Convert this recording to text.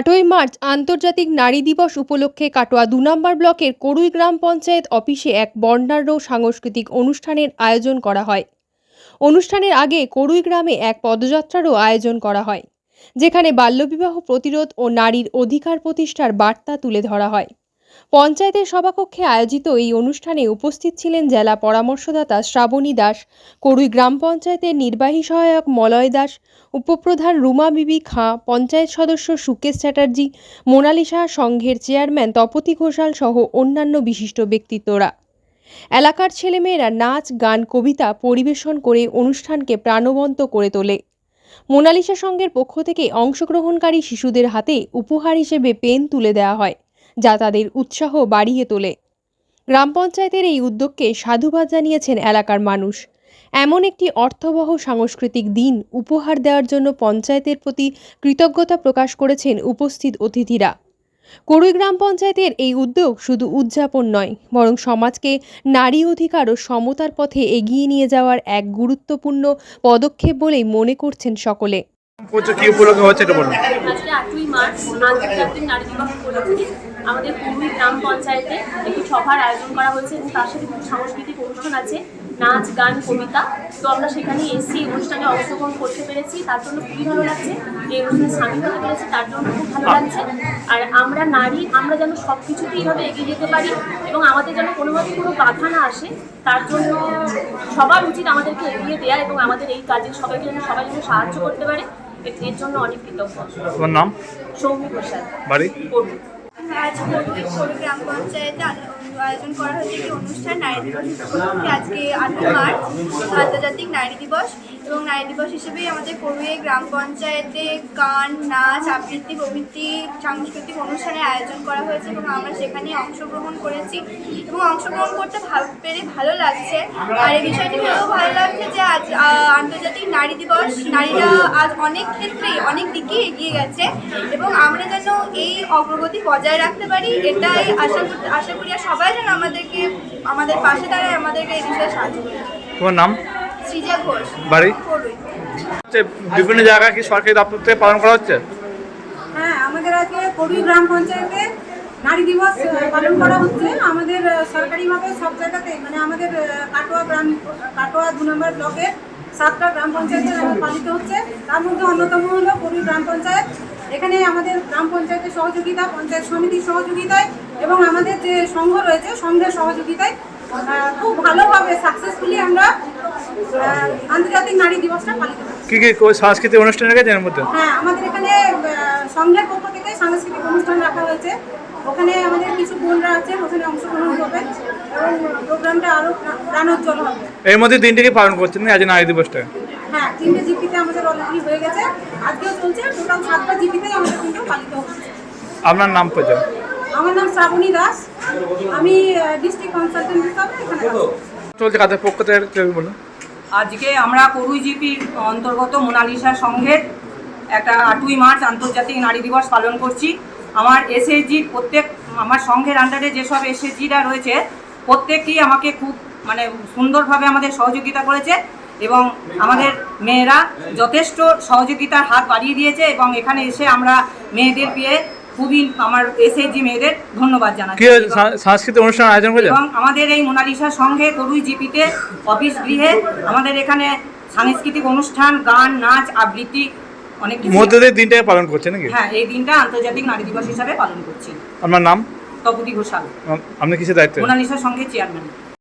আটই মার্চ আন্তর্জাতিক নারী দিবস উপলক্ষে কাটোয়া দু নম্বর ব্লকের করুই গ্রাম পঞ্চায়েত অফিসে এক বর্ণাঢ্য সাংস্কৃতিক অনুষ্ঠানের আয়োজন করা হয়। অনুষ্ঠানের আগে করুই গ্রামে এক পদযাত্রারও আয়োজন করা হয়, যেখানে বাল্যবিবাহ প্রতিরোধ ও নারীর অধিকার প্রতিষ্ঠার বার্তা তুলে ধরা হয়। পঞ্চায়েতের সভাকক্ষে আয়োজিত এই অনুষ্ঠানে উপস্থিত ছিলেন জেলা পরামর্শদাতা শ্রাবণী দাস, করুই গ্রাম পঞ্চায়েতের নির্বাহী সহায়ক মলয় দাস, উপপ্রধান রুমা বিবি খাঁ, পঞ্চায়েত সদস্য সুকেশ চ্যাটার্জি, মোনালিসা সংঘের চেয়ারম্যান তপতি ঘোষাল সহ অন্যান্য বিশিষ্ট ব্যক্তিত্বরা। এলাকার ছেলেমেয়েরা নাচ, গান, কবিতা পরিবেশন করে অনুষ্ঠানকে প্রাণবন্ত করে তোলে। মোনালিসা সংঘের পক্ষ থেকে অংশগ্রহণকারী শিশুদের হাতে উপহার হিসেবে পেন তুলে দেওয়া হয়। যা তাদের উৎসাহ বাড়িয়ে তোলে। গ্রাম পঞ্চায়েতের এই উদ্যোগকে সাধুবাদ জানিয়েছেন এলাকার মানুষ। এমন একটি অর্থবহ সাংস্কৃতিক দিন উপহার দেওয়ার জন্য পঞ্চায়েতের প্রতি কৃতজ্ঞতা প্রকাশ করেছেন উপস্থিত অতিথিরা। করুই গ্রাম পঞ্চায়েতের এই উদ্যোগ শুধু উদযাপন নয়, বরং সমাজকে নারী অধিকার ও সমতার পথে এগিয়ে নিয়ে যাওয়ার এক গুরুত্বপূর্ণ পদক্ষেপ বলেই মনে করছেন সকলে। করছ কি উপলক্ষে হচ্ছে আমাদের কুড়ি গ্রাম পঞ্চায়েতে একটি সভার আয়োজন করা হয়েছে এবং তার সাথে কিছু সাংস্কৃতিক অনুষ্ঠান আছে, নাচ, গান, কবিতা। তো আমরা সেখানে এই অনুষ্ঠানে অংশগ্রহণ করতে পেরেছি। তার জন্য খুবই ভালো লাগছে। এই অনুষ্ঠানে সামিল হতে পেরেছি, তার জন্য খুব ভালো লাগছে। আর আমরা নারী, আমরা যেন সব কিছুতে এইভাবে এগিয়ে যেতে পারি এবং আমাদের যেন কোনোভাবে কোনো বাধা না আসে, তার জন্য সবার উচিত আমাদেরকে এগিয়ে দেওয়া এবং আমাদের এই কাজে সবাইকে যেন সবাই যেন সাহায্য করতে পারে। এর জন্য অনেক কৃতজ্ঞ। তোমার নাম? সৌমি প্রসাদ। বাড়ি? আজ গ্রাম পঞ্চায়েতে আয়োজন করা হয়েছে একটি অনুষ্ঠান নারী দিবস আজকে মার্চ আন্তর্জাতিক নারী দিবস। এবং নারী দিবস হিসেবেই আমাদের করুয়ে গ্রাম পঞ্চায়েতে গান, নাচ, আবৃত্তি প্রভৃতি সাংস্কৃতিক অনুষ্ঠানের আয়োজন করা হয়েছে এবং আমরা সেখানে অংশগ্রহণ করেছি এবং অংশগ্রহণ করতে পেরে ভালো লাগছে। আর এই বিষয়টি খুব ভালো লাগছে যে আজ আন্তর্জাতিক নারী দিবস, নারীরা আজ অনেক ক্ষেত্রেই অনেক দিকেই এগিয়ে গেছে এবং আমরা যেন এই অগ্রগতি বজায় রাখতে পারি, এটাই আশা করতে, আশা করি আর সবাই যেন আমাদেরকে, আমাদের পাশে দাঁড়ায়, আমাদেরকে এই বিষয়ে সাহায্য করে তোমার নাম? বাড়ি? বিভিন্ন জায়গায় কি সরকারি দপ্তর থেকে পালন করা হচ্ছে? হ্যাঁ আমাদের আজকে কবি গ্রাম পঞ্চায়েতে নারী দিবস পালন করা হচ্ছে। আমাদের সরকারিভাবে সব জায়গাতে মানে আমাদের কাটোয়া গ্রাম কাটোয়া দু নম্বর ব্লকের সাতটা গ্রাম পঞ্চায়েতে পালিত হচ্ছে। তার মধ্যে অন্যতম হলো কবি গ্রাম পঞ্চায়েত। এখানে আমাদের গ্রাম পঞ্চায়েতের সহযোগিতা পঞ্চায়েত সমিতির সহযোগিতায় এবং আমাদের যে সংঘ রয়েছে সংঘের সহযোগিতায় খুব ভালোভাবে সাকসেসফুলি আমরা আন্তর্জাতিক নারী দিবসটা পালিত কি কি সাংস্কৃতিক অনুষ্ঠান রেখেছে এর মধ্যে? হ্যাঁ আমাদের এখানে সংঘের পক্ষ থেকে সাংস্কৃতিক অনুষ্ঠান রাখা হয়েছে। ওখানে আমাদের কিছু বোনরা আছেন ওখানে অংশগ্রহণ করবেন এবং প্রোগ্রামটা আরও প্রাণোজ্জ্বল হবে। এর মধ্যে দিনটাকে পালন করছেন আজ নারী দিবসটা? হ্যাঁ তিনটে জিপিতে আমাদের অলরেডি হয়ে গেছে। আজকেও চলছে টোটাল সাতটা জিপিতেই আমাদের কিন্তু পালিত হচ্ছে। আপনার নাম পরিচয় আমার নাম শ্রাবণী দাস। আমি ডিস্ট্রিক্ট কনসালটেন্ট হিসাবে এখানে চলছে কাদের পক্ষ থেকে বলুন। আজকে আমরা করুই জিপির অন্তর্গত মোনালিসা সংঘের একটা আটই মার্চ আন্তর্জাতিক নারী দিবস পালন করছি। আমার এসএসজি প্রত্যেক আমার সংঘের আন্ডারে যেসব এসএসজিরা রয়েছে প্রত্যেককেই আমাকে খুব মানে সুন্দরভাবে আমাদের সহযোগিতা করেছে এবং আমাদের মেয়েরা যথেষ্ট সহযোগিতার হাত বাড়িয়ে দিয়েছে এবং এখানে এসে আমরা মেয়েদের পেয়ে খুবই আমার এসএসজি মেয়েদের ধন্যবাদ জানাচ্ছি। সাংস্কৃতিক অনুষ্ঠান আয়োজন করেছে এবং আমাদের এই মোনালিসা সংঘে করুই জিপিতে অফিস গৃহে আমাদের এখানে সাংস্কৃতিক অনুষ্ঠান গান নাচ আবৃত্তি অনেক মধ্যে দিয়ে দিনটাকে পালন করছে নাকি? হ্যাঁ এই দিনটা আন্তর্জাতিক নারী দিবস হিসাবে পালন করছি। আপনার নাম? তপতি ঘোষাল। আপনি কিসের দায়িত্বে? মোনালিসা সংঘের চেয়ারম্যান